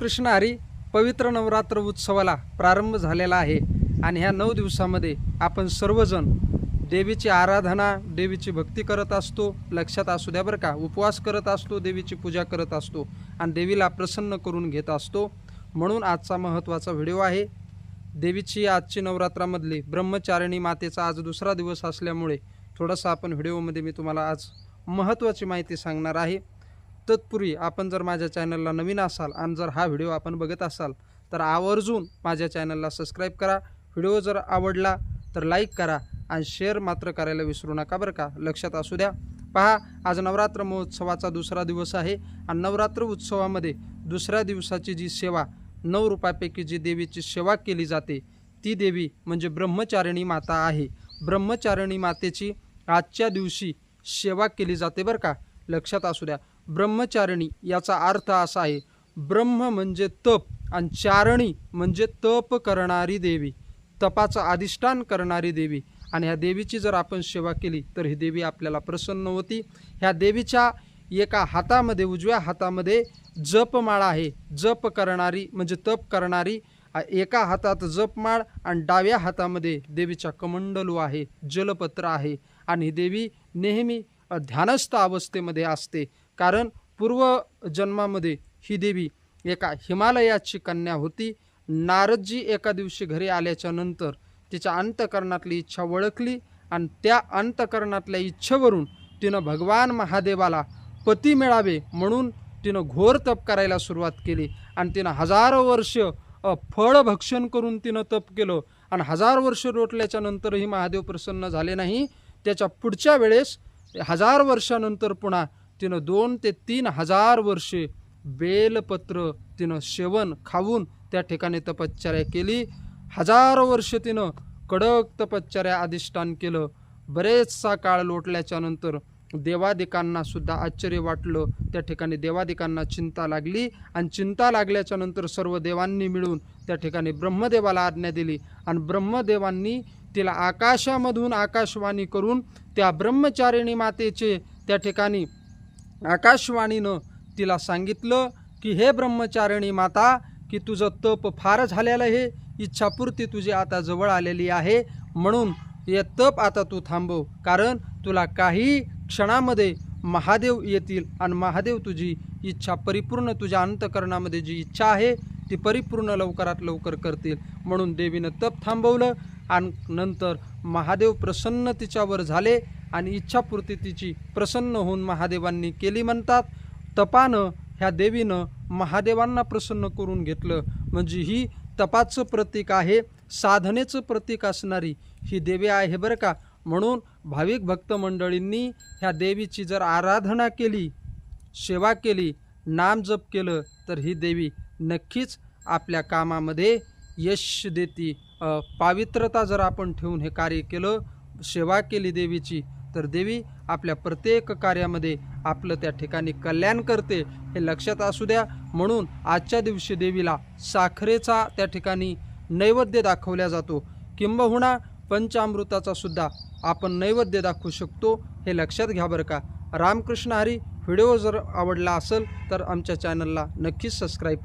कृष्णहारी हरी पवित्र नवरात्र उत्सवाला प्रारंभ झालेला आहे. आणि ह्या नऊ दिवसामध्ये आपण सर्वजण देवीची आराधना देवीची भक्ती करत असतो लक्षात असू द्या बरं का उपवास करत असतो देवीची पूजा करत असतो आणि देवीला प्रसन्न करून घेत असतो. म्हणून आजचा महत्त्वाचा व्हिडिओ आहे. देवीची आजची नवरात्रामधली ब्रह्मचारिणी मातेचा आज दुसरा दिवस असल्यामुळे थोडंसं आपण व्हिडिओमध्ये मी तुम्हाला आज महत्त्वाची माहिती सांगणार आहे. तत्पूर्वी आपण जर माझ्या चॅनलला नवीन असाल आणि जर हा व्हिडिओ आपण बघत असाल तर आवर्जून माझ्या चॅनलला सबस्क्राईब करा. व्हिडिओ जर आवडला तर लाईक करा आणि शेअर मात्र करायला विसरू नका बरं का. लक्षात असू द्या. पहा आज नवरात्र महोत्सवाचा दुसरा दिवस आहे आणि नवरात्र उत्सवामध्ये दुसऱ्या दिवसाची जी सेवा नऊ रुपयापैकी जी देवीची सेवा केली जाते ती देवी म्हणजे ब्रह्मचारिणी माता आहे. ब्रह्मचारिणी मातेची आजच्या दिवशी सेवा केली जाते बरं का. लक्षात असू द्या. ब्रह्मचारिणी याचा अर्थ असा आहे ब्रह्म म्हणजे तप आणि चारणी म्हणजे तप करणारी देवी. तपाचं अधिष्ठान करणारी देवी. आणि ह्या देवीची जर आपण सेवा केली तर ही देवी आपल्याला प्रसन्न होती. ह्या देवीच्या एका हातामध्ये उजव्या हातामध्ये जपमाळ आहे. जप करणारी म्हणजे तप करणारी. एका हातात जपमाळ आणि डाव्या हातामध्ये देवीच्या कमंडलू आहे जलपत्र आहे. आणि ही देवी नेहमी ध्यानस्थ अवस्थेमध्ये असते. कारण पूर्व जन्मामध्ये ही देवी एका हिमालयाची कन्या होती. नारदजी एका दिवशी घरी आल्याच्यानंतर तिच्या अंतकरणातली इच्छा ओळखली आणि त्या अंतकरणातल्या इच्छेवरून तिनं भगवान महादेवाला पती मिळावे म्हणून तिनं घोर तप करायला सुरुवात केली आणि तिनं हजारो वर्ष फळ फळभक्षण करून तिनं तप केलं आणि हजार वर्ष रोटल्याच्या नंतरही महादेव प्रसन्न झाले नाही. त्याच्या पुढच्या वेळेस हजार वर्षानंतर पुन्हा तिनं दोन ते तीन हजार वर्षे बेलपत्र तिनं सेवन खाऊन त्या ठिकाणी तपश्चर्या केली. हजारो वर्ष तिनं कडक तपश्चर्या अधिष्ठान केलं. बरेचसा काळ लोटल्याच्या नंतर देवादिकांना सुद्धा आश्चर्य वाटलं. त्या ठिकाणी देवादिकांना चिंता लागली आणि चिंता लागल्याच्या नंतर सर्व देवांनी मिळून त्या ठिकाणी ब्रह्मदेवाला आज्ञा दिली आणि ब्रह्मदेवांनी तिला आकाशामधून आकाशवाणी करून त्या ब्रह्मचारिणी मातेचे त्या ठिकाणी आकाशवाणीनं तिला सांगितलं की हे ब्रह्मचारिणी माता की तुझं तप फार झालेलं आहे. इच्छापूर्ती तुझी आता जवळ आलेली आहे. म्हणून हे तप आता तू थांबव. कारण तुला काही क्षणामध्ये महादेव येतील आणि महादेव तुझी इच्छा परिपूर्ण तुझ्या अंतकरणामध्ये जी इच्छा आहे ती परिपूर्ण लवकरात लवकर करतील. म्हणून देवीनं तप थांबवलं. आणि नंतर महादेव प्रसन्न तिच्यावर झाले आणि इच्छापूर्ती तिची प्रसन्न होऊन महादेवांनी केली म्हणतात. तपानं ह्या देवीनं महादेवांना प्रसन्न करून घेतलं. म्हणजे ही तपाचं प्रतीक आहे साधनेचं प्रतीक असणारी ही देवी आहे बरं का? म्हणून भाविक भक्त मंडळींनी ह्या देवीची जर आराधना केली सेवा केली नाम जप केलं तर ही देवी नक्कीच आपल्या कामामध्ये यश देती. पावित्रता जर आपण ठेवून हे कार्य केलं सेवा केली देवीची तर देवी आपल्या प्रत्येक कार्यामध्ये आपलं त्या ठिकाणी कल्याण करते हे लक्षात असू द्या. म्हणून आजच्या दिवशी देवीला साखरेचा त्या ठिकाणी नैवेद्य दाखवला जातो. किंबहुना पंचामृताचा सुद्धा आपण नैवेद्य दाखवू शकतो हे लक्षात घ्या बरं का. रामकृष्ण हरी व्हिडिओ जर आवडला असेल तर आमच्या चॅनलला नक्कीच सबस्क्राईब